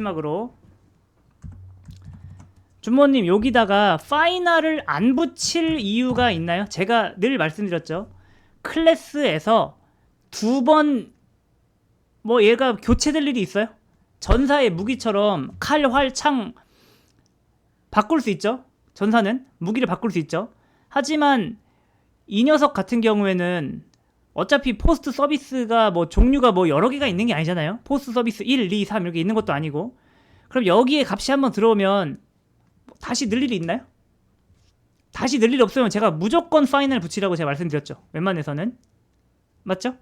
마지막으로 준모님 여기다가 파이널을 안 붙일 이유가 있나요? 제가 늘 말씀드렸죠. 클래스에서 두 번 뭐 얘가 교체될 일이 있어요? 전사의 무기처럼 칼, 활, 창 바꿀 수 있죠. 전사는 무기를 바꿀 수 있죠. 하지만 이 녀석 같은 경우에는 어차피 포스트 서비스가 뭐 종류가 뭐 여러 개가 있는 게 아니잖아요. 포스트 서비스 1, 2, 3 이렇게 있는 것도 아니고. 그럼 여기에 값이 한번 들어오면 다시 늘 일이 있나요? 다시 늘일 없으면 제가 무조건 파이널 붙이라고 제가 말씀드렸죠. 웬만해서는. 맞죠?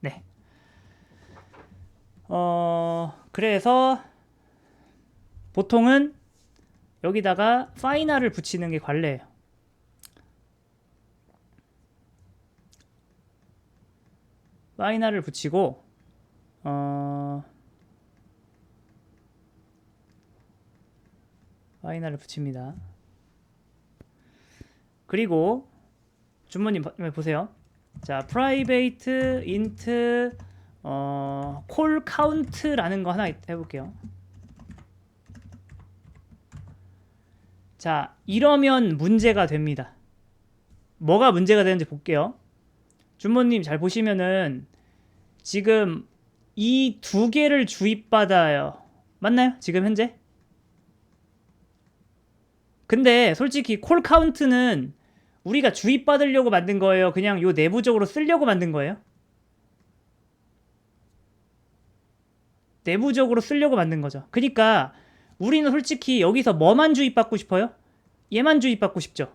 네. 어, 그래서 보통은 여기다가 파이널을 붙이는 게 관례예요. 파이널을 붙이고 어 파이널을 붙입니다. 그리고 주모님 보- 보세요. 자, private int 어 call count라는 거 하나 해볼게요. 자, 이러면 문제가 됩니다. 뭐가 문제가 되는지 볼게요. 준모님 잘 보시면은 지금 이 두 개를 주입받아요. 맞나요? 지금 현재? 근데 솔직히 콜 카운트는 우리가 주입받으려고 만든 거예요. 그냥 요 내부적으로 쓰려고 만든 거예요. 내부적으로 쓰려고 만든 거죠. 그러니까 우리는 솔직히 여기서 뭐만 주입받고 싶어요? 얘만 주입받고 싶죠.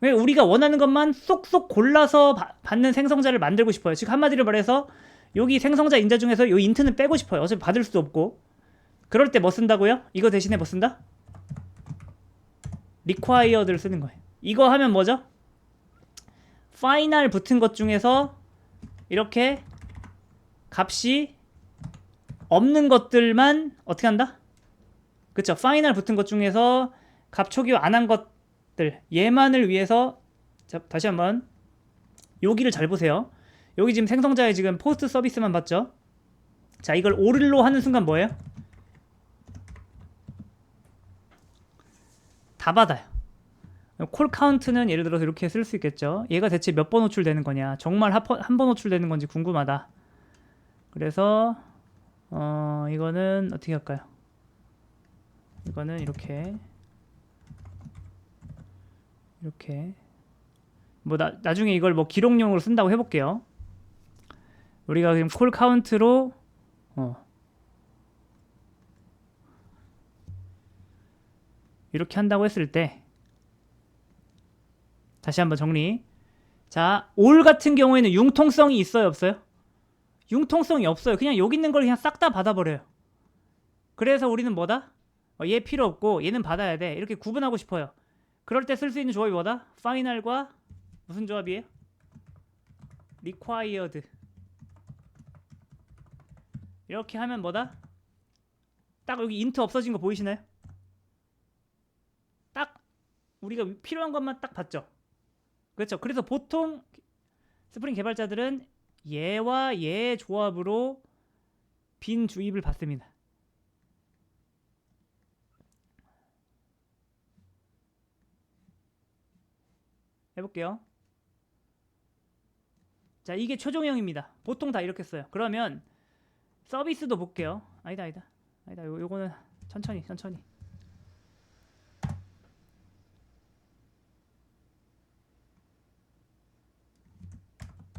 왜 우리가 원하는 것만 쏙쏙 골라서 바- 받는 생성자를 만들고 싶어요. 즉 한마디로 말해서 여기 생성자 인자 중에서 요 인트는 빼고 싶어요. 어차피 받을 수도 없고. 그럴 때 뭐 쓴다고요? 이거 대신에 뭐 쓴다? required를 쓰는 거예요. 이거 하면 뭐죠? final 붙은 것 중에서 이렇게 값이 없는 것들만 어떻게 한다? 그쵸? final 붙은 것 중에서 값 초기 안 한 것 들 얘만을 위해서 자, 다시 한번 여기를 잘 보세요. 여기 지금 생성자에 지금 포스트 서비스만 봤죠? 자, 이걸 오를로 하는 순간 뭐예요? 다 받아요. 콜 카운트는 예를 들어서 이렇게 쓸 수 있겠죠. 얘가 대체 몇 번 호출되는 거냐? 정말 한 번 호출되는 건지 궁금하다. 그래서 어 이거는 어떻게 할까요? 이거는 이렇게 이렇게 뭐 나, 나중에 이걸 뭐 기록용으로 쓴다고 해볼게요. 우리가 지금 콜 카운트로 어 이렇게 한다고 했을 때 다시 한번 정리. 자, 올 같은 경우에는 융통성이 있어요, 없어요? 융통성이 없어요. 그냥 여기 있는 걸 그냥 싹 다 받아버려요. 그래서 우리는 뭐다? 어, 얘 필요 없고 얘는 받아야 돼. 이렇게 구분하고 싶어요. 그럴 때 쓸 수 있는 조합이 뭐다? final과 무슨 조합이에요? required. 이렇게 하면 뭐다? 딱 여기 인트 없어진 거 보이시나요? 딱 우리가 필요한 것만 딱 받죠. 그렇죠. 그래서 보통 스프링 개발자들은 얘와 얘 조합으로 빈 주입을 받습니다. 해볼게요. 자, 이게 최종형입니다. 보통 다 이렇게 써요. 그러면 서비스도 볼게요. 아니다, 아니다. 아니다. 요, 요거는 천천히, 천천히.